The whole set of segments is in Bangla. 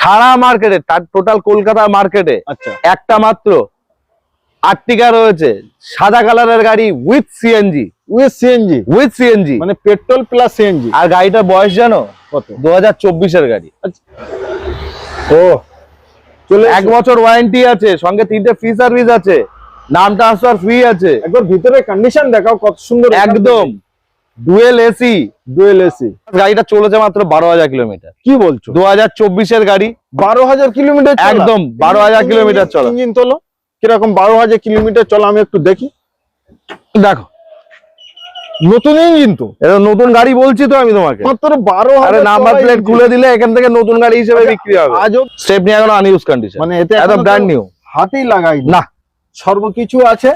সারা মার্কেটে তার টোটাল কলকাতা মার্কেটে আচ্ছা। একটা মাত্র আর্টিকা রয়েছে সাদা কালারের গাড়ি with CNG with CNG with CNG মানে পেট্রোল প্লাস সিএনজি আর গাড়িটার বয়স জানো? কত? দু হাজার চব্বিশের গাড়ি। ও চলে এক বছর ওয়ারেন্টি আছে সঙ্গে তিনটে ফ্রি সার্ভিস আছে নাম ট্রান্সফার ফ্রি আছে। একবার ভিতরে কন্ডিশন দেখাও কত সুন্দর। একদম। Dual AC dual AC. গাড়িটা চলেছে মাত্র বারো হাজার কিলোমিটার। কি বলছো? দু হাজার চব্বিশের গাড়ি। বারো হাজার কিলোমিটার? একদম, 12,000 কিলোমিটার চলা। ইঞ্জিন তোলো। কীরকম বারো হাজার কিলোমিটার চলা আমি একটু দেখি। দেখো। নতুন ইঞ্জিন তো। এটা নতুন গাড়ি বলছি তো আমি তোমাকে। মাত্র বারো হাজার নাম্বার প্লেট খুলে দিলে এখান থেকে নতুন গাড়ি হিসেবে আচ্ছা, বিক্রি হবে। আজও স্টেপ নিয়ে এখনও আনইউজ কন্ডিশন মানে এতে এখনও ব্র্যান্ড নিউ হাতেই লাগাই না। সর্বকিছু আছে।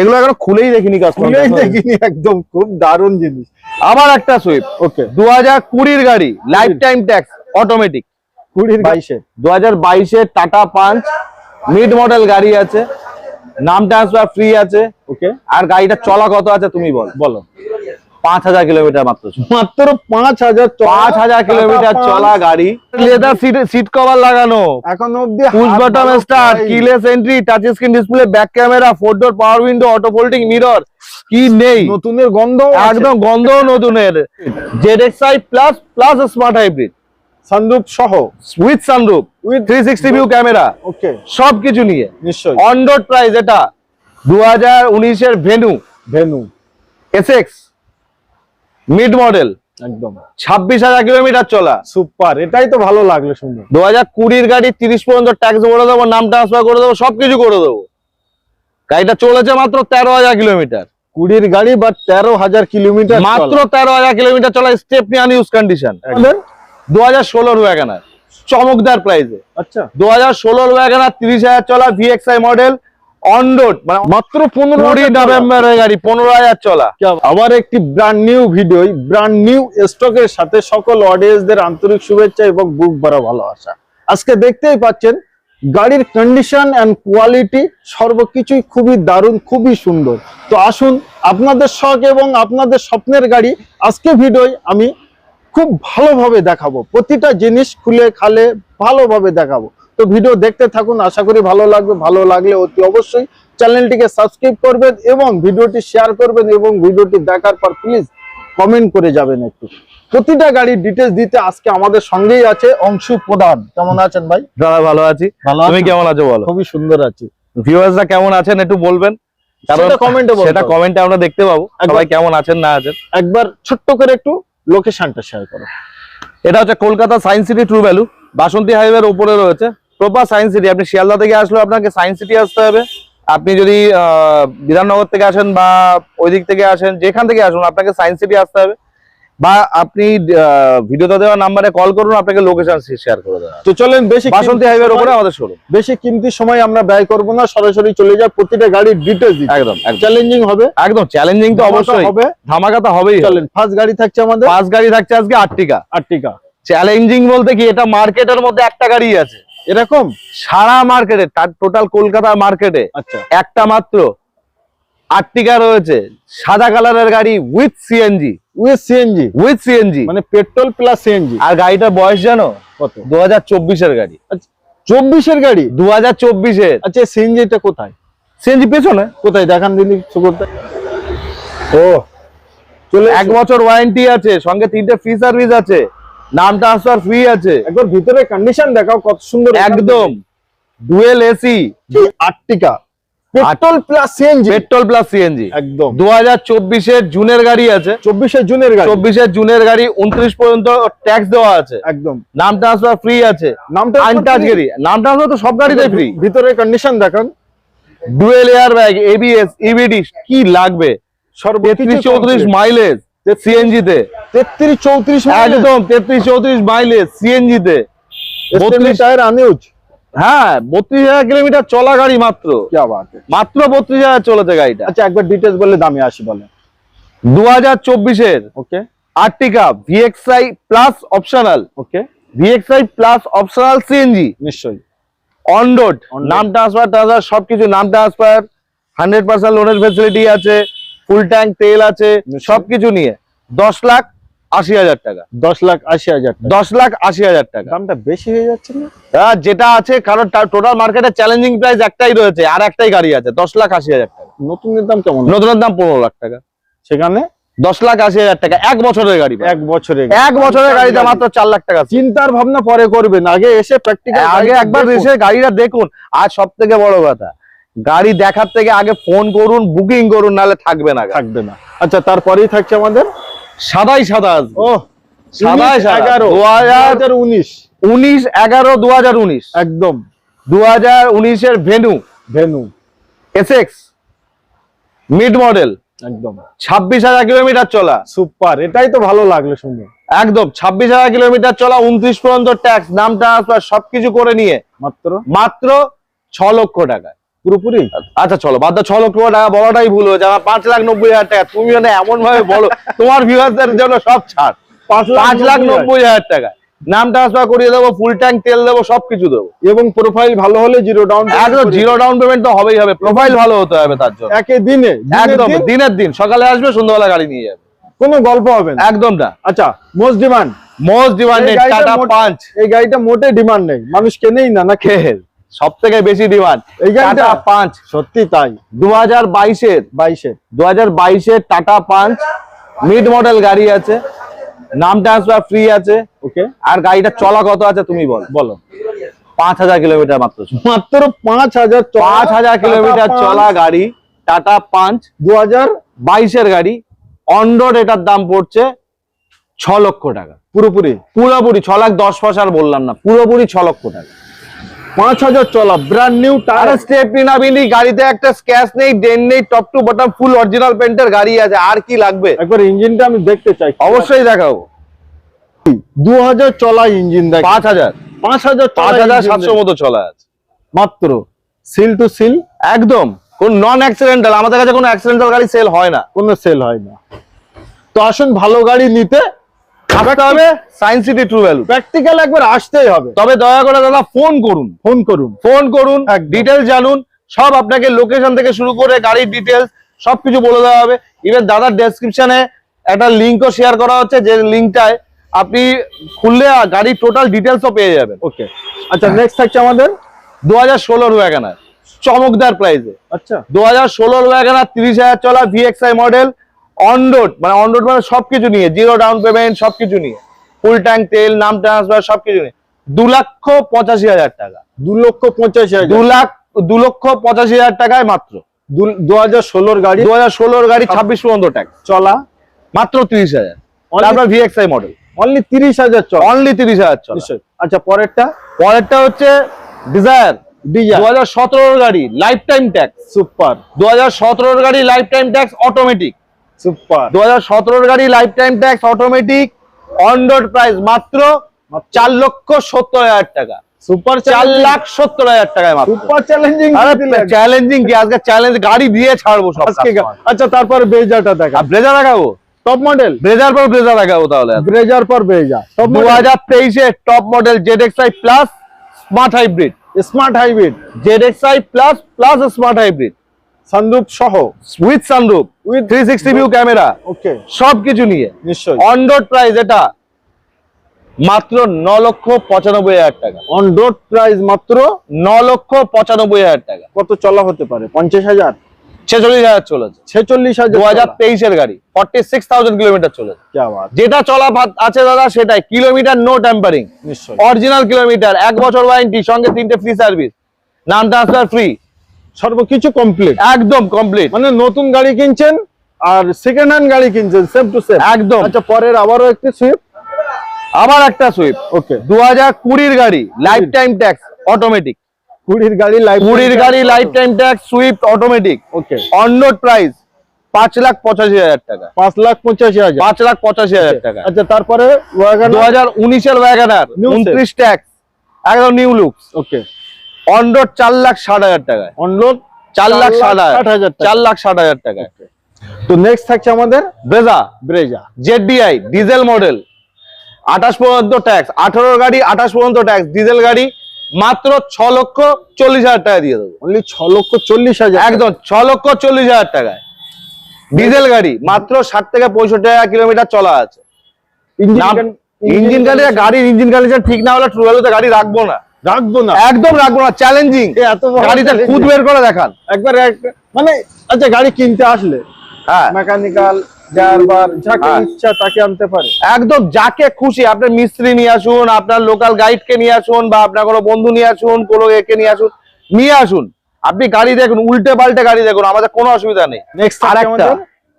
এগুলো এখন খুলেই দেখিনি কাজ খুলেই দেখিনি একদম খুব দারুণ জিনিস। আমার একটা সুইফট ওকে। দু হাজার কুড়ির গাড়ি লাইফ টাইম ট্যাক্স অটোমেটিক কুড়ির বাইশে। দু হাজার বাইশের টাটা পাঞ্চ মিড মডেল গাড়ি আছে। নাম ট্রান্সফার ফ্রি আছে। ওকে। আর গাড়িটা চলা কত আছে তুমি বল। বলো। পাঁচ হাজার কিলোমিটার মাত্র চলা। মাত্র পাঁচ হাজার পাঁচ হাজার কিলোমিটার চলা গাড়ি। লেদার সিট সিট কভার লাগানো। এখন অব্দি push button start keyless entry touch screen display back camera four door power window auto folding mirror কি নেই? নতুনের গন্ধ একদম গন্ধ নতুনের। Z X I plus plus smart hybrid sunroof সহ। With sunroof with three sixty view camera okay সবকিছু নিয়ে। নিশ্চয়ই। অন রোড প্রাইস এটা। দু হাজার উনিশের Venue Venue SX mid model একদম। ছাব্বিশ হাজার কিলোমিটার চলা। সুপার এটাই তো ভালো লাগল সুন্দর দু হাজার কুড়ির গাড়ি তিরিশ পর্যন্ত ট্যাক্স করে দেবো নাম ট্রান্সফার করে দেবো সবকিছু করে দেবো। গাড়িটা চলেছে মাত্র তেরো হাজার কিলোমিটার। কুড়ির গাড়ি বা তেরো হাজার কিলোমিটার মাত্র তেরো হাজার কিলোমিটার চলা স্টেপনি আনইউজ কন্ডিশন দু হাজার ষোলোর ওয়াগানার চমকদার প্রাইসে আচ্ছা। দু হাজার ষোলোর ওয়াগানার তিরিশ হাজার চলা ভিএক্সআই মডেল অন রোড মানে মাত্র পনেরো নভেম্বরের গাড়ি পনেরো হাজার চলা। আবার একটি brand new video brand new স্টকের সাথে সকল অডিয়েন্সদের আন্তরিক শুভেচ্ছা এবং বুক ভরা ভালোবাসা। আজকে দেখতেই পাচ্ছেন গাড়ির কন্ডিশন অ্যান্ড কোয়ালিটি সর্বকিছুই খুবই দারুণ খুবই সুন্দর। তো আসুন আপনাদের শখ এবং আপনাদের স্বপ্নের গাড়ি আজকে ভিডিওয় আমি খুব ভালোভাবে দেখাবো। প্রতিটা জিনিস খুলে খালে ভালোভাবে দেখাবো। তো ভিডিও দেখতে থাকুন আশা করি ভালো লাগবে ভালো লাগলে অতি অবশ্যই চ্যানেলটিকে সাবস্ক্রাইব করবেন এবং ভিডিওটি শেয়ার করবেন এবং ভিডিওটি দেখার পর প্লিজ কমেন্ট করে যাবেন একটু। প্রতিটা গাড়ির ডিটেলস দিতে আজকে আমাদের সঙ্গেই আছে অংশু প্রধান। কেমন আছেন ভাই? দাদা ভালো আছি। তুমি কেমন আছো বলো? খুবই সুন্দর আছি। ভিউয়ার্সরা কেমন আছেন একটু বলবেন? সেটা কমেন্টে বলতে সেটা কমেন্টে আমরা দেখতে পাবো। সবাই কেমন আছেন না আছেন? একবার ছোট্ট করে একটু লোকেশনটা শেয়ার করো। এটা হচ্ছে Kolkata Science City True Value. Basanti হাইওয়ের উপরে রয়েছে। প্রপার সায়েন্স সিটি আপনি শিয়ালদা থেকে আসলে আপনাকে সায়েন্স সিটি আসতে হবে। আপনি যদি আহ, বিধাননগর থেকে আসেন বা ওই দিক থেকে আসেন যেখান থেকে আসুন আপনাকে সায়েন্স সিটি আসতে হবে। বা আপনি ভিডিওতে দেওয়া নাম্বারে কল করুন আপনাকে লোকেশন শেয়ার করে দেওয়া তো চলেন বেশি বাসন্তী হাইওয়ের উপরে আমাদের শোরুম বেশি কিমতি সময় আমরা ব্যয় করব না সরাসরি চলে যাব প্রতিটা গাড়ির ডিটেলস দিতে। একদম চ্যালেঞ্জিং হবে। একদম চ্যালেঞ্জিং তো অবশ্যই। হবে। ধামাকা তো হবেই। হবে। চলেন ফার্স্ট গাড়ি থাকছে আমাদের। পাঁচ গাড়ি থাকছে আজকে আটটিকা। আর্টিকা চ্যালেঞ্জিং বলতে কি এটা মার্কেটের মধ্যে একটা গাড়ি আছে। এরকম সারা মার্কেটে তার টোটাল কলকাতা মার্কেটে আচ্ছা। একটা মাত্র আর্টিকা রয়েছে সাদা কালারের গাড়ি with CNG with CNG with CNG মানে পেট্রোল প্লাস সিএনজি আর গাড়িটার বয়স জানো? কত? দু হাজার চব্বিশের গাড়ি। চব্বিশের গাড়ি? দু হাজার চব্বিশের। আচ্ছা সিএনজিটা কোথায়? সিএনজি পেছনে। কোথায়? দেখান দিলি সুগন্ধা ও চলে এক বছর ওয়ারেন্টি আছে সঙ্গে তিনটে ফ্রি সার্ভিস আছে। নাম ট্রান্সফার ফ্রি আছে। একবার ভিতরে কন্ডিশন দেখাও কত সুন্দর একদম। Dual AC Ertiga petrol plus CNG petrol plus CNG একদম। দু হাজার চব্বিশের জুনের গাড়ি আছে। চব্বিশে জুনের গাড়ি। চব্বিশের জুনের গাড়ি উনত্রিশ পর্যন্ত ট্যাক্স দেওয়া আছে। একদম। নাম ট্রান্সফার ফ্রি আছে। নামটা আনটাচ গাড়ি। নাম ট্রান্সফার তো সব গাড়িতে ফ্রি ভিতরে কন্ডিশন দেখান। Dual air bag ABS EBD কি লাগবে? তেত্রিশ চৌত্রিশ মাইলেজ যে সিএনজি তে। তেত্রিশ চৌত্রিশ মানে? একদম তেত্রিশ চৌত্রিশ মাইলেজ সিএনজি তে। হ্যাঁ বত্রিশ হাজার কিলোমিটার চলা গাড়ি মাত্র। মাত্র বত্রিশ হাজার গাড়িটা। আচ্ছা একবার ডিটেলস বললে দামে বলে। দু হাজার চব্বিশের plus optional okay. Plus optional CNG নিশ্চয়ই। নাম ট্রান্সফার সবকিছু নাম ট্রান্সফার হান্ড্রেড পার্সেন্ট লোনের ফেসিলিটি আছে। ফুল ট্যাঙ্ক তেল আছে সবকিছু নিয়ে। দশ লাখ আশি হাজার টাকা। দশ লাখ আশি হাজার দশ লাখ আশি হাজার টাকা। দামটা বেশি হয়ে যাচ্ছে না? আহ, যেটা আছে কারণ টোটাল মার্কেটে চ্যালেঞ্জিং প্রাইস একটাই রয়েছে আর একটাই গাড়ি আছে দশ লাখ আশি হাজার টাকা। নতুনের দাম কেমন? নতুনের দাম পনেরো লাখ টাকা। সেখানে? দশ লাখ আশি হাজার টাকা এক বছরের গাড়ি এক বছরে এক বছরের গাড়িতে মাত্র চার লাখ টাকা। চিন্তার ভাবনা পরে করবেন আগে এসে প্র্যাকটিক্যাল আগে একবার এসে গাড়িটা দেখুন। আর সব থেকে বড় কথা গাড়ি দেখার থেকে আগে ফোন করুন বুকিং করুন নাহলে থাকবে না থাকবে না। আচ্ছা তারপরেই থাকছে আমাদের? সাদাই সাদা আসবে। ও সাদাই এগারো। দু হাজার হাজার উনিশ। উনিশ এগারো দু হাজার উনিশ। একদম। দু হাজার উনিশের Venue Venue SX mid model একদম। ছাব্বিশ হাজার কিলোমিটার চলা। সুপার এটাই তো ভালো লাগল শুনে। একদম ছাব্বিশ হাজার কিলোমিটার চলা উনত্রিশ পর্যন্ত ট্যাক্স নাম ট্রান্সফার সবকিছু করে নিয়ে। মাত্র? মাত্র ছ লক্ষ টাকা পুরোপুরি? আচ্ছা চলো বাদ দাও ছ লক্ষ টাকা বলাটাই ভুল হয়েছে। আমার পাঁচ লাখ নব্বই হাজার টাকা তুমি মানে এমন ভাবে বলো তোমার ভিউয়ারদের জন্য সব ছাড়। পাঁচ লাখ নব্বই হাজার। টাকা। নাম ট্রান্সফার করিয়ে দেবো ফুল ট্যাঙ্ক তেল দেবো সবকিছু দেবো। এবং প্রোফাইল ভালো হলে জিরো ডাউন একদম জিরো ডাউন পেমেন্ট তো হবেই হবে। প্রোফাইল ভালো হতে হবে তার জন্য। একে দিনে একদম দিনের দিন। সকালে আসবে সন্ধ্যাবেলা গাড়ি নিয়ে যাবে। কোনো গল্প হবে না। একদম না। আচ্ছা most demand most demanded Tata পাঁচ। এই গাড়িটা মোটে ডিমান্ড নেই। মানুষ কেনেই না না খেল সব থেকে বেশি ডিমান্ড এই টাটা পাঁচ। সত্যি তাই। দু হাজার বাইশের। বাইশে। দু হাজার বাইশের টাটা পাঁচ। মিড মডেল গাড়ি আছে। নাম ট্রান্সফার ফ্রি আছে। ওকে। আর গাড়িটা চলা কত আছে তুমি বল। বলো। পাঁচ হাজার কিলোমিটার মাত্র মাত্র পাঁচ হাজার পাঁচ হাজার কিলোমিটার চলা গাড়ি টাটা পাঁচ। দু হাজার বাইশের গাড়ি অন রোড এটার দাম পড়ছে ছ লক্ষ টাকা। পুরোপুরি। পুরোপুরি ছ লাখ দশ পয়সার বললাম না পুরোপুরি ছ লক্ষ টাকা। পাঁচ হাজার চলা ব্র্যান্ড নিউ টায়ার স্টেপনি না বিনি গাড়িতে একটা স্ক্যাচ নেই ডেন নেই top to bottom full original পেন্টের গাড়ি আছে আর কি লাগবে? একবার ইঞ্জিনটা আমি দেখতে চাই। অবশ্যই দেখাবো। দু হাজার চলা ইঞ্জিন দেখ। পাঁচ হাজার। পাঁচ হাজার পাঁচ হাজার সাতশো মতো চলা আছে। মাত্র সিল টু সিল একদম। কোন নন অ্যাক্সিডেন্টাল আমাদের কাছে কোনো অ্যাক্সিডেন্টাল গাড়ি সেল হয় না। কোনো সেল হয় না। তো আসুন ভালো গাড়ি নিতে আসতে হবে Science City True Value practical একবার আসতেই হবে। তবে দয়া করে দাদা ফোন করুন। ফোন করুন। ফোন করুন। ডিটেলস জানুন সব আপনাকে লোকেশন থেকে শুরু করে গাড়ির ডিটেলস সবকিছু বলে দেওয়া হবে। ইভেন দাদার ডেসক্রিপশনে একটা লিঙ্কও শেয়ার করা হচ্ছে যে লিঙ্কটায় আপনি খুললে গাড়ির টোটাল ডিটেলসও পেয়ে যাবেন। ওকে আচ্ছা নেক্সট থাকছে আমাদের? দু হাজার ষোলোর ওয়াগানার চমকদার প্রাইসে আচ্ছা। দু হাজার ষোলোর ওয়াগানার তিরিশ হাজার চলা ভিএক্সআই মডেল অনরোড মানে অনরোড মানে সবকিছু নিয়ে জিরো ডাউন পেমেন্ট সবকিছু নিয়ে। ফুল ট্যাঙ্ক তেল নাম ট্রান্সফার সবকিছু নিয়ে। দু লক্ষ পঁচাশি হাজার টাকা। দু লক্ষ পঁচাশি হাজার। দু লাখ দু লক্ষ পঁচাশি হাজার টাকায় মাত্র। দু হাজার ষোলোর গাড়ি। দু হাজার ষোলোর গাড়ি ছাব্বিশ পর্যন্ত ট্যাক্স চলা। মাত্র তিরিশ হাজার। তারপর ভিএক্সআই মডেল অনলি তিরিশ হাজার চলা। অনলি তিরিশ হাজার চলা। আচ্ছা পরেরটা? পরেরটা হচ্ছে ডিজায়ার দু হাজার সতেরোর গাড়ি লাইফ টাইম ট্যাক্স সুপার দু হাজার সতেরোর গাড়ি life time tax automatic super দু হাজার গাড়ি lifetime tax automatic on road price মাত্র। চার লক্ষ সত্তর হাজার টাকা। সুপার চার লাখ সত্তর হাজার টাকায় মাত্র। সুপার চ্যালেঞ্জিং চ্যালেঞ্জিং কি? আজকে চ্যালেঞ্জ গাড়ি দিয়ে ছাড়বো সব আচ্ছা তারপর দেখা ব্রেজার দেখাবো? টপ মডেল ব্রেজার পর ব্রেজার দেখাবো তাহলে ব্রেজার পর দু হাজার তেইশে top model Z X I plus smart hybrid smart hybrid Z X I plus plus smart hybrid sunroof সহ with sunroof with three sixty view camera okay সবকিছু নিয়ে। নিশ্চয়ই। অন রোড প্রাইস এটা মাত্র লক্ষ হাজার টাকা। অন রোড প্রাইস মাত্র লক্ষ হাজার টাকা। কত চলা হতে পারে? হাজার? ছেচল্লিশ হাজার চলেছে। ছেচল্লিশ হাজার দু হাজার তেইশের গাড়ি ফর্টি সিক্স থাউজেন্ড কিলোমিটার চলেছে কি যেটা চলা আছে দাদা সেটাই। কিলোমিটার নো ট্যাম্পারিং নিশ্চয়ই। অরিজিনাল কিলোমিটার এক বছর ওয়ারেন্টি সঙ্গে তিনটে ফ্রি সার্ভিস নাম ট্রান্সফার ফ্রি সর্বকিছু কমপ্লিট একদম কমপ্লিট মানে নতুন গাড়ি কিনছেন আর সেকেন্ড হ্যান্ড গাড়ি কিনছেন সেম টু সেম একদম। আচ্ছা পরের আবারও একটি সুইফট আবার একটা সুইফট ওকে দু হাজার কুড়ির গাড়ি লাইফ টাইম ট্যাক্স অটোমেটিক কুড়ির গাড়ি লাইফ কুড়ির গাড়ি lifetime tax Swift automatic okay on road price পাঁচ লাখ পঁচাশি হাজার টাকা। পাঁচ লাখ পঁচাশি হাজার। পাঁচ লাখ পঁচাশি হাজার টাকা। আচ্ছা তারপরে দু হাজার উনিশের ওয়াগানার উনত্রিশ ট্যাক্স একদম new looks okay on road চার লাখ ষাট হাজার টাকায়। অনলোড চার লাখ ষাট হাজার চার লাখ ষাট হাজার টাকায়। তো নেক্সট থাকছে আমাদের Brezza Brezza ZDI diesel model আঠাশ পর্যন্ত ট্যাক্স আঠারো গাড়ি আঠাশ পর্যন্ত ট্যাক্স ডিজেল গাড়ি মাত্র ছ লক্ষ চল্লিশ হাজার টাকা দিয়ে দেবো। অনলি ছ লক্ষ চল্লিশ হাজার একদম ছ লক্ষ চল্লিশ হাজার টাকায়। ডিজেল গাড়ি মাত্র ষাট থেকে পঁয়ষট্টি হাজার কিলোমিটার চলা আছে। ইঞ্জিন কন্ডিশন গাড়ির ইঞ্জিন কন্ডিশন ঠিক না হলে ট্রু ভ্যালুতে গাড়ি রাখব না। রাখব না। একদম রাখব না চ্যালেঞ্জিং এত বড় খুদ বের করে দেখান। একবার মানে আচ্ছা গাড়ি কিনতে আসলে হ্যাঁ। মেকানিক্যাল ড্রাইভার যাকে। ইচ্ছা তাকে আনতে পারে। একদম যাকে খুশি আপনার মিস্ত্রি নিয়ে আসুন আপনার লোকাল গাইডকে নিয়ে আসুন বা আপনার কোনো বন্ধু নিয়ে আসুন কোনো একে নিয়ে আসুন নিয়ে আসুন। আপনি গাড়ি দেখুন উল্টে পাল্টে গাড়ি দেখুন আমাদের কোনো অসুবিধা নেই। নেক্সট আর একটা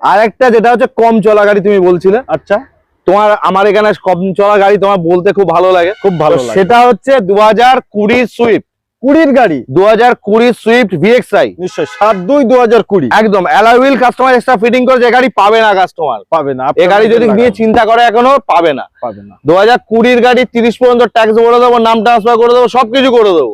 আর একটা যেটা হচ্ছে কম চলা গাড়ি তুমি বলছিলে। আচ্ছা। তোমার আমার এখানে কম চলা গাড়ি তোমার বলতে খুব ভালো লাগে খুব ভালো সেটা হচ্ছে দু হাজার কুড়ি সুইফট। কুড়ির গাড়ি? দু হাজার কুড়ি সুইফট ভিএক্সআই। নিশ্চয় সাত দুই দু হাজার কুড়ি। একদম অ্যালাউইল কাস্টমার এক্সট্রা ফিটিং করে যে গাড়ি পাবে না কাস্টমার পাবে না এ গাড়ি যদি নিয়ে চিন্তা করে এখনও পাবে না। পাবে না। দু হাজার কুড়ির গাড়ি তিরিশ পর্যন্ত ট্যাক্স করে দেবো নাম ট্রান্সফার করে দেবো সবকিছু করে দেবো।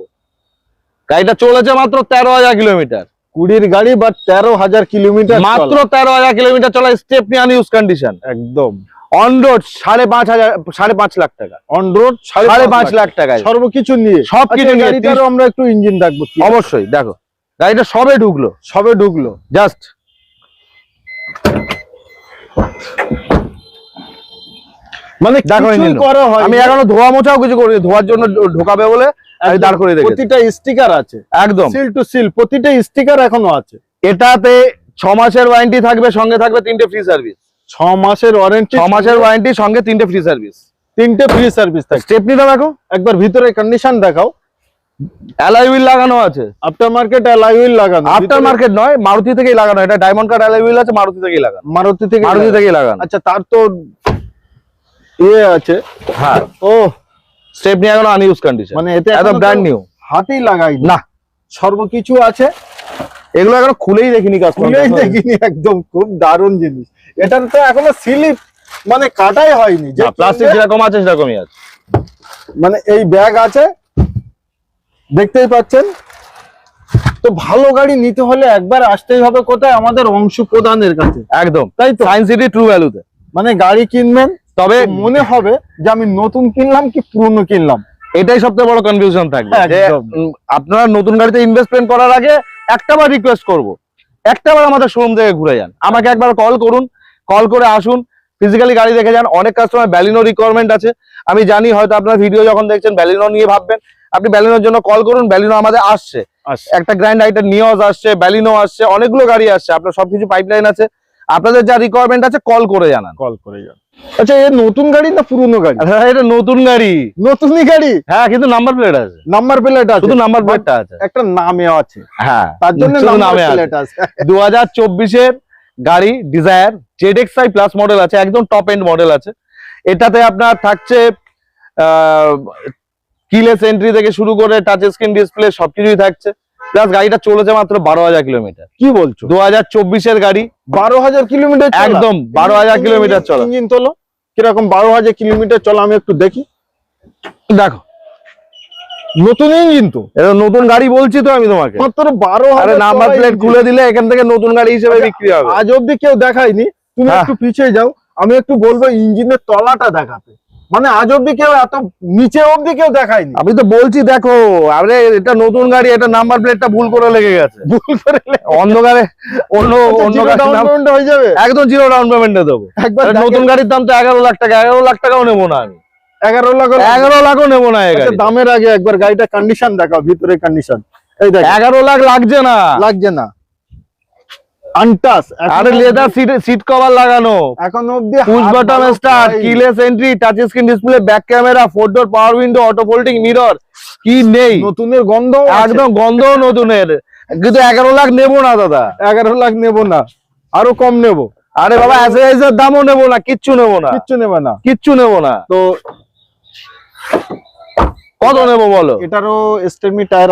গাড়িটা চলেছে মাত্র তেরো হাজার কিলোমিটার কুড়ির গাড়ি বা তেরো হাজার কিলোমিটার মাত্র তেরো হাজার কিলোমিটার চলা স্টেপ নিয়ে আনইউজ কন্ডিশন একদম। অন রোড সাড়ে পাঁচ হাজার সাড়ে পাঁচ লাখ টাকা। অন রোড সাড়ে পাঁচ লাখ টাকায়। সর্বকিছু নিয়ে। সবকিছু আচ্ছা, নিয়ে আমরা একটু ইঞ্জিন দেখব অবশ্যই দেখো। গাড়িটা সবে ঢুকলো। সবে ঢুকলো। জাস্ট মানে দেখো করা হয় আমি এখনও ধোয়া মোছাও কিছু করি ধোয়ার জন্য ঢোকাবে বলে আমি দাঁড় করে রেখেছি। প্রতিটা স্টিকার আছে। একদম। সিল টু সিল প্রতিটা স্টিকার এখনও আছে। এটাতে ছ মাসের ওয়ারেন্টি থাকবে সঙ্গে থাকবে তিনটে ফ্রি সার্ভিস ছ মাসের ওয়ারেন্টি ছ মাসের ওয়ারেন্টি সঙ্গে তিনটে ফ্রি সার্ভিস তিনটে ফ্রি সার্ভিস থাকে। স্টেপনিটা দেখো। একবার ভিতরে কন্ডিশন দেখাও। অ্যালয় হুইল লাগানো আছে। আফটার মার্কেট অ্যালয় হুইল লাগানো। আফটার মার্কেট নয় মারুতি থেকেই লাগানো। এটা ডায়মন্ড কার্ড অ্যালয় হুইল আছে মারুতি থেকেই লাগানো। মারুতি থেকে মারুতি লাগানো। থেকেই লাগানো। আচ্ছা তার তো ইয়ে আছে। হ্যাঁ। ও। স্টেপনি এখনও আনইউজ কন্ডিশন মানে এতে একদম ব্র্যান্ড নিউ হাতেই লাগাই না। সর্বকিছু আছে। এগুলো এখনও খুলেই দেখিনি কাজ খুলেই দেখিনি একদম খুব দারুণ জিনিস। এটার তো এখনও স্লিপ মানে কাটাই হয়নি। যে প্লাস্টিক যেরকম আছে সেরকমই আছে। মানে এই ব্যাগ আছে দেখতেই পাচ্ছেন। তো ভালো গাড়ি নিতে হলে একবার আসতেই হবে কোথায়? আমাদের অংশ প্রদানের কাছে। একদম। তাই তো? সায়েন্স সিটি ট্রু ভ্যালুতে মানে গাড়ি কিনবেন তবে মনে হবে যে আমি নতুন কিনলাম কি পুরনো কিনলাম? এটাই সবথেকে বড় কনফিউশন থাকবে যে আপনারা নতুন গাড়িতে ইনভেস্টমেন্ট করার আগে একটা বার রিকোয়েস্ট করব। একটা বার আমাদের শোরুম থেকে ঘুরে যান। আমাকে একবার কল করুন কল করে আসুন ফিজিক্যালি গাড়ি দেখে যান। অনেক কাস্টমার ব্যালিনো রিকোয়ারমেন্ট আছে। আমি জানি হয়তো আপনার ভিডিও যখন দেখছেন ব্যালিনো নিয়ে ভাববেন। আপনি ব্যালিনোর জন্য কল করুন ব্যালিনো আমাদের আসছে। একটা গ্র্যান্ড আইটার নিয়স আসছে ব্যালিনো আসছে অনেকগুলো গাড়ি আসছে। আপনার সবকিছু পাইপলাইন আছে। আপনাদের যা রিকোয়ারমেন্ট আছে কল করে জানান। কল করে যান। আচ্ছা এ নতুন গাড়ি না পুরনো গাড়ি? আরে এটা নতুন গাড়ি। নতুনই গাড়ি? হ্যাঁ কিন্তু নাম্বার প্লেট আছে। নাম্বার প্লেট আছে। শুধু নাম্বার প্লেটটা আছে। একটা নামে আছে। হ্যাঁ তার জন্য নামে প্লেট আছে। দু হাজার চব্বিশের গাড়ি ডিজায়ার প্লাস মডেল আছে একদম টপ এন্ড মডেল আছে। এটাতে আপনার থাকছে কিলেস এন্ট্রি থেকে শুরু করে টাচ স্ক্রিন ডিসপ্লে সবকিছুই থাকছে। প্লাস গাড়িটা চলেছে মাত্র বারো হাজার কিলোমিটার। কি বলছো? দু হাজার চব্বিশের গাড়ি। বারো হাজার কিলোমিটার একদম বারো হাজার কিলোমিটার চলা। ইঞ্জিন তোলো। কীরকম বারো হাজার কিলোমিটার চলো আমি একটু দেখি। দেখো। নতুন ইঞ্জিন তো। এটা নতুন গাড়ি বলছি তো আমি তোমাকে। মাত্র বারো হাজার নাম্বার প্লেট খুলে দিলে এখান থেকে নতুন গাড়ি হিসেবে আচ্ছা, বিক্রি হবে। আজ অব্দি কেউ দেখায়নি। তুমি হ্যাঁ। একটু পিছিয়ে যাও। আমি একটু বলব ইঞ্জিনের তলাটা দেখাতে। মানে আজ অব্দি কেউ এত নিচে অব্দি কেউ দেখায়নি। আমি তো বলছি দেখো আরে এটা নতুন গাড়ি এটা নাম্বার প্লেটটা ভুল করে লেগে গেছে। ভুল করে অন্ধকারে অন্য অন্য ডাউন পেমেন্ট হয়ে যাবে। একদম জিরো ডাউন পেমেন্টে দেবো। একবার নতুন গাড়ির দাম তো এগারো লাখ টাকা এগারো লাখ টাকাও নেব না আমি। এগারো লাখ এগারো লাখও নেব না আচ্ছা, দামের আগে একবার গাড়িটা কন্ডিশন দেখাও ভিতরে কন্ডিশন এই দেখ এগারো লাখ লাগছে না। লাগছে না। আনটাস আরে লেদার সিট সিট কভার লাগানো। এখন push button start keyless entry touch screen display back camera four door power window auto folding mirror কি নেই? নতুনের গন্ধ একদম গন্ধও নতুনের। কিন্তু এগারো লাখ নেব না দাদা। এগারো লাখ নেব না আরও কম নেব। আরে বাবা দামও নেব না কিচ্ছু নেব না। কিচ্ছু নেবে না। কিচ্ছু নেব না। তো কত নেব বলো? এটারও স্টেমি টায়ার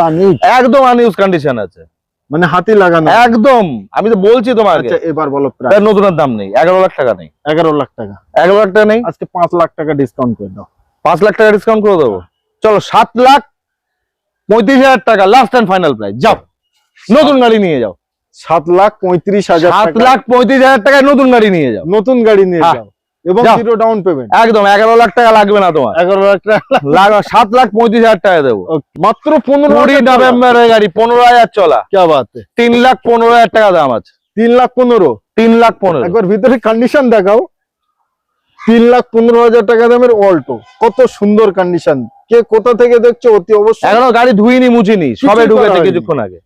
একদম আনইউজ কন্ডিশন আছে। মানে হাতি লাগানো। একদম। আমি তো বলছি তোমাকে। আচ্ছা এবার বলো প্রায় নতুনের দাম নেই। এগারো লাখ টাকা নেই। এগারো লাখ টাকা। এগারো লাখ টাকা নেই? আজকে পাঁচ লাখ টাকা ডিসকাউন্ট করে দাও। পাঁচ লাখ টাকা ডিসকাউন্ট করে দেবো। চলো সাত লাখ পঁয়ত্রিশ হাজার টাকা লাস্ট অ্যান্ড ফাইনাল প্রাইস যাও। নতুন গাড়ি নিয়ে যাও। সাত লাখ পঁয়ত্রিশ হাজার সাত লাখ পঁয়ত্রিশ হাজার টাকায় নতুন গাড়ি নিয়ে যাও। নতুন গাড়ি নিয়ে হ্যাঁ। যাও। এবং জিরো ডাউন পেমেন্ট একদম এগারো লাখ টাকা লাগবে না তোমার। এগারো লাখ টাকা সাত লাখ পঁয়ত্রিশ হাজার টাকা দেবো। মাত্র পনেরো কুড়ি নভেম্বরের গাড়ি পনেরো হাজার চলা। কে বাত? তিন লাখ পনেরো হাজার টাকা দাম আছে। তিন লাখ পনেরো। তিন লাখ পনেরো। একবার ভিতরে কন্ডিশন দেখাও। তিন লাখ পনেরো হাজার টাকা দামের অল্টো কত সুন্দর কন্ডিশন কে কোথা থেকে দেখছ অতি অবশ্যই এখনও গাড়ি ধুইনি মুছিনি। সবে ঢুকেছে কিছুক্ষণ আগে।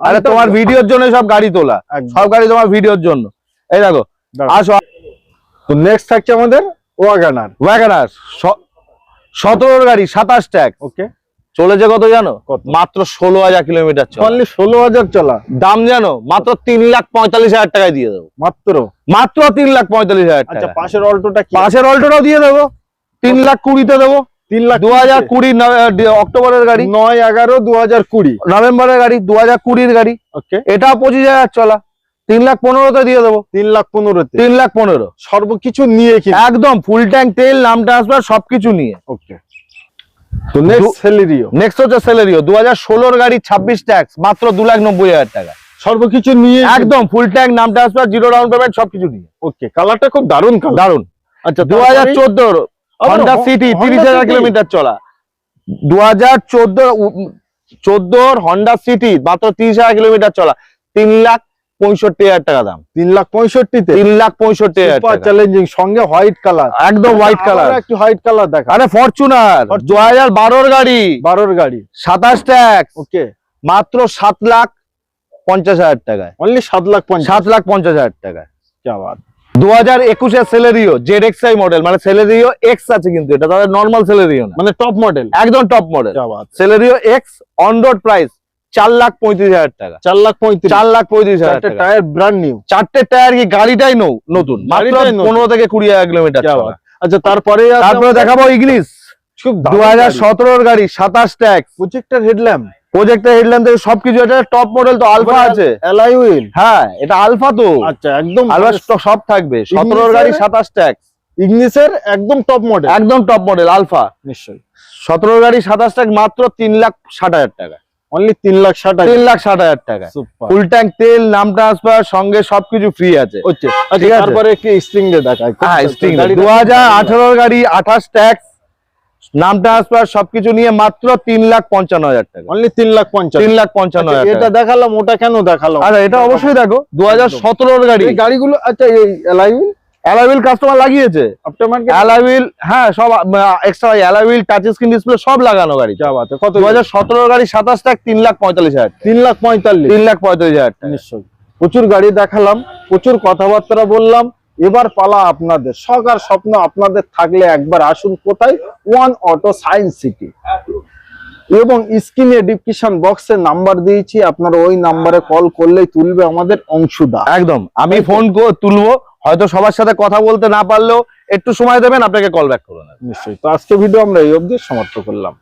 আরে তোমার ভিডিওর জন্য সব গাড়ি তোলা। সব গাড়ি তোমার ভিডিওর জন্য। এই দেখো আসো তো নেক্সট থাকছে আমাদের ওয়াগানার ওয়াগানার সতেরোর গাড়ি সাতাশ ট্যাগ। ওকে চলেছে কত জানো? মাত্র ষোলো হাজার কিলোমিটার চলে। ষোলো হাজার চলা। দাম জানো? মাত্র তিন লাখ পঁয়তাল্লিশ হাজার টাকায় দিয়ে দেবো। মাত্র? মাত্র তিন লাখ পঁয়তাল্লিশ হাজার আচ্ছা টাকা পাশের অল্টোটা পাশের অল্টোটাও দিয়ে দেবো। তিন লাখ কুড়িতে দেবো। তিন লাখ দু হাজার কুড়ি অক্টোবরের গাড়ি। নয় এগারো দু হাজার কুড়ি। নভেম্বরের গাড়ি দু হাজার কুড়ির গাড়ি। ওকে এটাও পঁচিশ হাজার চলা। তিন লাখ পনেরোতে দিয়ে দেবো। তিন লাখ পনেরোতে? তিন লাখ পনেরো। সর্বকিছু নিয়ে কি? একদম ফুল ট্যাঙ্ক তেল নাম ট্রান্সফার সবকিছু নিয়ে। ওকে। তো নেক্সট সেলেরিও নেক্সট হচ্ছে স্যালারিও দু হাজার ষোলোর গাড়ি ছাব্বিশ ট্যাক্স মাত্র দু লাখ নব্বই হাজার টাকা। সর্বকিছু নিয়ে একদম ফুল ট্যাঙ্ক নাম ট্রান্সফার জিরো ডাউন পেমেন্ট সবকিছু নিয়ে। ওকে কালারটা খুব দারুণ দারুণ আচ্ছা দু হাজার চোদ্দোর হন্ডা সিটি তিরিশ হাজার কিলোমিটার চলা। দু হাজার চোদ্দ চোদ্দোর হন্ডা সিটি মাত্র তিরিশ হাজার কিলোমিটার চলা। তিন লাখ পঁয়ষট্টি হাজার টাকা দাম। তিন লাখ পঁয়ষট্টিতে? তিন লাখ পঁয়ষট্টি চ্যালেঞ্জিং সঙ্গে হোয়াইট কালার একদম হোয়াইট কালার একটু হোয়াইট কালার দেখা আরে ফরচুনার দু হাজার বারোর গাড়ি। বারোর গাড়ি। সাতাশ ট্যাক্স। ওকে মাত্র সাত লাখ পঞ্চাশ হাজার টাকায়। অনলি সাত লাখ সাত লাখ পঞ্চাশ হাজার টাকায়। দু হাজার একুশের Celerio Z X I model মানে স্যালারিও এক্স আছে কিন্তু এটা তাদের নর্মাল স্যালারিও মানে টপ মডেল একদম top model Celerio X on price চার লাখ পঁয়ত্রিশ হাজার টাকা। চার লাখ পঁয়ত্রিশ। চার লাখ পঁয়ত্রিশ হাজার টায়ার ব্র্যান্ড নিউ চারটে টায়ার কি গাড়িটাই নৌ নতুন? পনেরো থেকে কুড়ি হাজার কিলোমিটার আচ্ছা তারপরে তারপরে দেখাবো ইগনিস দু হাজার সতেরোর গাড়ি সাতাশ tax projector headlamp projector headlamp থেকে সবকিছু এটা টপ মডেল তো আলফা আছে। এলাই হুইল হ্যাঁ এটা আলফা তো। আচ্ছা একদম আলফা সব থাকবে। সতেরোর গাড়ি সাতাশ ট্যাক্স ইংলিশের একদম টপ মডেল একদম টপ মডেল আলফা নিশ্চয়ই। সতেরোর গাড়ি সাতাশ ট্যাক্স মাত্র তিন লাখ ষাট হাজার টাকা। অনলি তিন লাখ ষাট তিন লাখ ষাট হাজার টাকা। ফুল ট্যাঙ্ক তেল নাম ট্রান্সফার সঙ্গে সবকিছু ফ্রি আছে। আচ্ছা। তারপরে স্ট্রিং দেখায় হ্যাঁ সুন্দর। দু হাজার আঠারোর গাড়ি আঠাশ ট্যাক্স নাম ট্রান্সফার সবকিছু নিয়ে মাত্র তিন লাখ পঞ্চান্ন হাজার টাকা। অনলি তিন লাখ তিন লাখ পঞ্চান্ন আচ্ছা, হাজার এটা দেখালাম ওটা কেন দেখালাম? আচ্ছা এটা অবশ্যই দেখো। দু হাজার সতেরোর গাড়ি। গাড়িগুলো আচ্ছা এই অ্যালাই অ্যালাউইল কাস্টমার লাগিয়েছে। অ্যালাউইল হ্যাঁ সব extra alloy wheel touch screen display সব লাগানো গাড়ি। কত দু হাজার সতেরোর গাড়ি সাতাশ টাক তিন লাখ পঁয়তাল্লিশ হাজার। তিন লাখ পঁয়তাল্লিশ? তিন লাখ পঁয়তাল্লিশ হাজার। নিশ্চয়ই। প্রচুর গাড়ি দেখালাম প্রচুর কথাবার্তা বললাম। এবার পালা আপনাদের শখ আর স্বপ্ন আপনাদের থাকলে একবার আসুন কোথায়? ওয়ান অটো সায়েন্স সিটি এবং স্ক্রিনে ডিসক্রিপশন বক্সে নাম্বার দিয়েছি আপনারা ওই নাম্বারে কল করলেই তুলবে আমাদের অংশুদা। একদম আমি ফোন তুলবো। হয়তো সবার সাথে কথা বলতে না পারলেও একটু সময় দেবেন, আপনাকে কল ব্যাক করবেন নিশ্চয়ই। তো আজকে ভিডিও আমরা এই অবধি সমাপ্ত করলাম।